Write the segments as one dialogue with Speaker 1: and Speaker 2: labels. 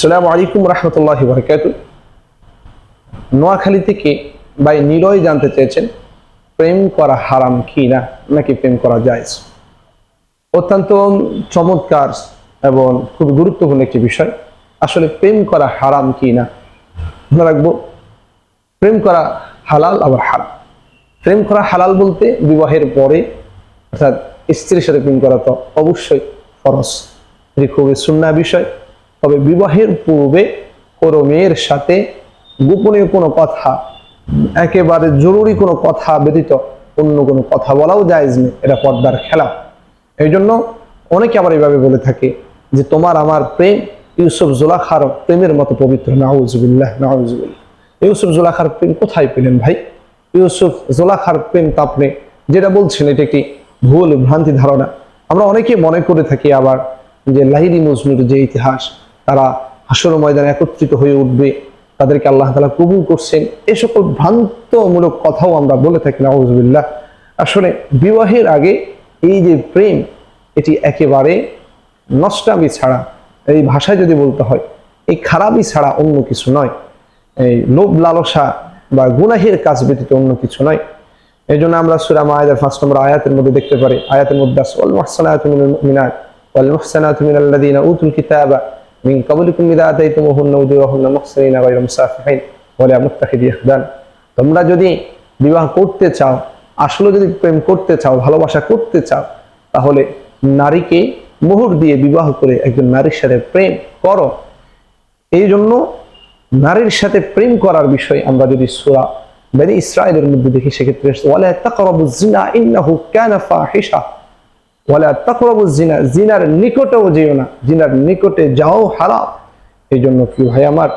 Speaker 1: আসসালামু আলাইকুম রহমতুল্লাহ বরকাত নোয়াখালী থেকে ভাই নিরয় জানতে চেয়েছেন, প্রেম করা হারাম কি না, নাকি প্রেম করা যায় অত্যন্ত চমৎকার এবং খুব গুরুত্বপূর্ণ একটি বিষয়। আসলে প্রেম করা হারাম কি না? মনে রাখব, প্রেম করা হালাল আবার হারাম। প্রেম করা হালাল বলতে বিবাহের পরে, অর্থাৎ স্ত্রীর সাথে প্রেম করা তো অবশ্যই ফরজ। এটি খুবই সুন্না বিষয়। তবে বিবাহের পূর্বে কোনো মেয়ের সাথে গোপনীয় কোনো কথা, একেবারে জরুরি কোনো কথা ব্যতীত অন্য কোনো কথা বলাও জায়েজ নেই। এটা পর্দার খেলা। এই জন্য অনেকে আবার এইভাবে বলে থাকে যে, তোমার আমার প্রেম ইউসুফ জোলাখার প্রেমের মতো পবিত্র। নাউজুবিল্লাহ নাউজুবিল্লাহ। ইউসুফ জোলাখার প্রেম কোথায় পেলেন ভাই? ইউসুফ জোলাখার প্রেম তো আপনি যেটা বলছেন, এটা একটি ভুল ভ্রান্তি ধারণা। আমরা অনেকে মনে করে থাকি আবার যে লাহিরি মজনুর যে ইতিহাস তারা হাসর ময়দানে একত্রিত হয়ে উঠবে, তাদেরকে আল্লাহ তালা কবুল করছেন। এ সকল ভ্রান্তমূলক কথাও আমরা বলে থাকি, নাউজুবিল্লাহ। আসলে বিবাহের আগে এই যে প্রেম, এটি একেবারে নষ্টামি ছাড়া, এই ভাষায় যদি বলতে হয়, এই খারাপই ছাড়া অন্য কিছু নয়। এই লোভ লালসা বা গুনাহের কাজ ব্যতীত অন্য কিছু নয়। এই জন্য আমরা সুরা মায়েদের ফার্স্ট নম্বর আয়াতের মধ্যে দেখতে পারি, আয়াতের মধ্যে ওয়াল মুহসানাতু মিনাল ওয়াল মুহসানাতু মিনাল লাযিনা উতুল কিতাবা মিন ক্বাবলিকুম ইযা আতাইতুমুহুন্না উজুরাহুন্না মুহসিনিনা গায়রা মুসাফিহিন ওয়ালা মুত্তাখিদি ইখদান তোমরা যদি বিবাহ করতে চাও, আসলে যদি প্রেম করতে চাও, ভালোবাসা করতে চাও, তাহলে নারীকে মোহর দিয়ে বিবাহ করে একজন নারীর সাথে প্রেম করো। এই জন্য নারীর সাথে প্রেম করার বিষয় আমরা যদি সুরা বেনি ইসরায়েলের মধ্যে দেখি, সেক্ষেত্রে ওয়ালা তাকরাবু জিনা ইন্নাহু কানা ফাহিশা জিনা জিনার নিকটেও যেও না জিনার নিকটে যাও এই জন্য কি ভাই আমার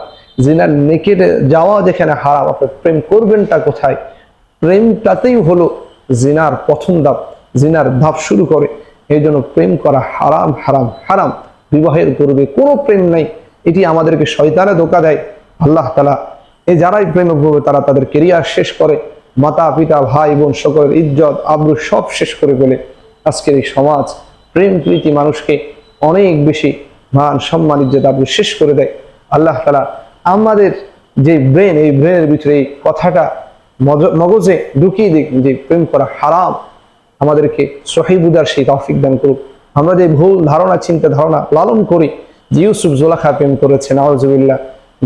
Speaker 1: জিনার নিকটে যাওয়া যেখানে আপনি প্রেম করবেনটা কোথায়? প্রেমটাতেই হলো জিনার প্রথম ধাপ জিনার ধাপ শুরু করে। এই জন্য প্রেম করা হারাম হারাম হারাম। বিবাহের পূর্বে কোনো প্রেম নাই। এটি আমাদেরকে শয়তানে ধোকা দেয়। আল্লাহ তালা এই যারাই প্রেম করবে, তারা তাদের কেরিয়ার শেষ করে। মাতা পিতা ভাই বোন সকলের ইজ্জত, আব্রু সব শেষ করে বলে আজকের এই সমাজ প্রেম, প্রীতি মানুষকে অনেক বেশি মান, সম্মান, ইজ্জত আব্রু শেষ করে দেয়। আল্লাহ তালা আমাদের যে ব্রেন এই ব্রেনের ভিতরে এই কথাটা মগজে ঢুকিয়ে দিক যে প্রেম করা হারাম। আমাদেরকে সহিবুদার সেই তৌফিক দান করুক। আমরা যে ভুল ধারণা, চিন্তা ধারণা লালন করি, যে ইউসুফ জোলাখা প্রেম করেছেন নওয়াজুবিল্লাহ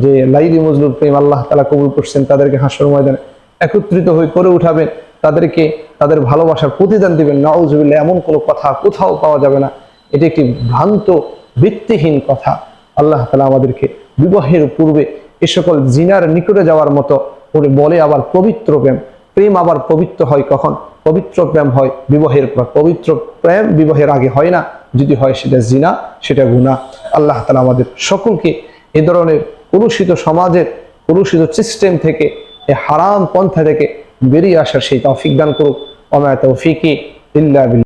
Speaker 1: যে লাইলি মজলুর প্রেম আল্লাহ তালা কবুল করছেন, তাদেরকে হাসর ময়দানে একত্রিত হয়ে করে উঠাবেন, তাদেরকে তাদের ভালোবাসার প্রতিদান দিবেন। নওয়াজুবিল্লাহ এমন কোনো কথা কোথাও পাওয়া যাবে না। এটি একটি ভ্রান্ত, ভিত্তিহীন কথা। আল্লাহ তালা আমাদেরকে বিবাহের পূর্বে এ সকল জিনার নিকটে যাওয়ার মতো করে বলে আবার পবিত্র প্রেম। প্রেম আবার পবিত্র হয় কখন? পবিত্র প্রেম হয় বিবাহের পর। পবিত্র প্রেম বিবাহের আগে হয় না। যদি হয় সেটা জিনা, সেটা গুণা আল্লাহ তালা আমাদের সকলকে এ ধরনের কলুষিত সমাজের, কলুষিত সিস্টেম থেকে এই হারাম পন্থা থেকে বেরিয়ে আসার সেই তৌফিক দান করুক। অমায় তৌফিকি ইল্লা বিল্লাহ